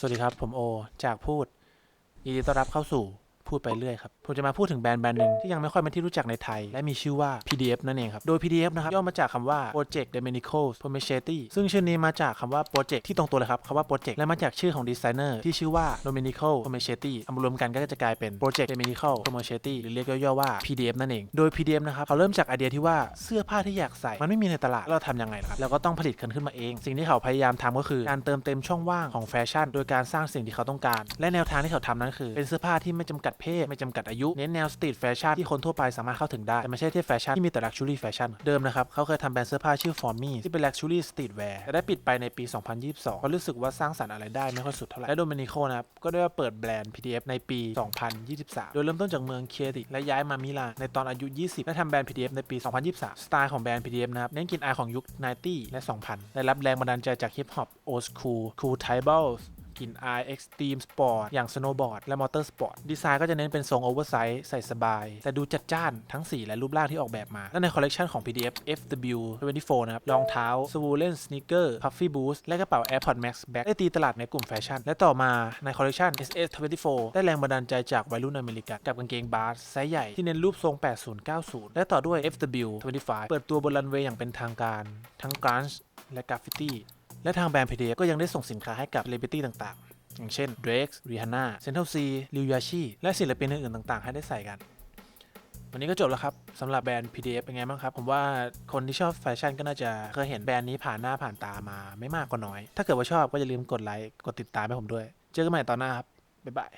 สวัสดีครับ ผมโอ จากพูด ยินดีต้อนรับเข้าสู่ พูดไปเรื่อยครับ ผมจะมาพูดถึงแบรนด์แบรนด์หนึ่งที่ยังไม่ค่อยเป็นที่รู้จักในไทย และมีชื่อว่า PDF นั่นเองครับ โดย PDF นะครับย่อมาจากคำว่า Project Domenico Pomeschetti ซึ่งชื่อนี้มาจากคำว่า Project ที่ตรงตัวเลยครับคำว่า Project และมาจากชื่อของดีไซเนอร์ที่ชื่อว่า Domenico Pomeschetti เอามารวมกันก็จะกลายเป็น Project Domenico Pomeschetti หรือเรียกย่อๆว่า PDF นั่นเองโดย PDF นะครับเขาเริ่มจากไอเดียที่ว่าเสื้อผ้าที่อยากใส่มันไม่มีในตลาดเราทำยังไงครับแล้วก็ต้องผลิตกันขึ้นมาเอง สิ่งที่เขาพยายามทำก็คือการเติมเต็มช่องว่างของแฟชั่น โดยการสร้างสิ่งที่เขาต้องการ และแนวทางที่เขาทำนั้นคือเป็นเสื้อผ้าที่ไม่จำกัดเพศไม่จำกัดอายุเน้นแนวสตรีทแฟชั่นที่คนทั่วไปสามารถเข้าถึงได้ แต่ไม่ใช่ที่แฟชั่นที่มีแต่ลักชัวรี่แฟชั่นเดิมนะครับเขาเคยทำแบรนด์เสื้อผ้าชื่อ f o r m y ที่เป็นลักชัวรี่สตรีทแวร์แต่ได้ปิดไปในปี 2022เพราะรู้สึกว่าสร้างสรรค์อะไรได้ไม่ค่อยสุดเท่าไหร่และโดมินิโคนะครับก็ได้มาเปิดแบรนด์ PDF ในปี 2023 โดยเริ่มต้นจากเมืองเคียติและย้ายมามิลานในตอนอายุ 20 และทำแบรนด์ PDF ในปี 2023 สไตล์ของแบรนด์ PDF นะครับเน้นกลิ่นอายของยุค90และ 2000 ได้รับแรงบันดาลใจจากฮิปฮอปโอ c คูลคูลไทเบิล กลิ่นอายเอ็กซ์ตรีมสปอร์ตอย่างสโนว์บอร์ดและมอเตอร์สปอร์ตดีไซน์ก็จะเน้นเป็นทรงโอเวอร์ไซส์ใส่สบาย แต่ดูจัดจ้านทั้งสีและรูปร่างที่ออกแบบมา และในคอลเลกชันของ PDF FW24 นะครับรองเท้า s w o l l e n Sneaker Puffy Boost และกระเป๋า AirPods Max Back ได้ตีตลาดในกลุ่มแฟชั่น และต่อมาในคอลเลกชัน SS24 ได้แรงบันดาลใจจากวัยรุ่นอเมริกันกับกางเกงบาสไซส์ใหญ่ที่เน้นรูปทรง 80-90 และต่อด้วย FW25 เปิดตัวบนรันเวย์อย่างเป็นทางการ ทั้งกรันช์และกราฟฟิตี้ และทางแบรนด์ PDF ก็ยังได้ส่งสินค้าให้กับเลเบตี้ต่างๆ อย่างเช่น Drake Rihanna Central C ริวยาชิและศิลปินอื่นๆต่างๆ ให้ได้ใส่กัน วันนี้ก็จบแล้วครับสำหรับแบรนด์ PDF เป็นไงบ้างครับ ผมว่าคนที่ชอบแฟชั่นก็น่าจะเคยเห็นแบรนด์นี้ผ่านหน้าผ่านตามาไม่มากก็น้อย ถ้าเกิดว่าชอบก็อย่าลืมกดไลค์กดติดตามให้ผมด้วย เจอกันใหม่ตอนหน้าครับบ๊ายบาย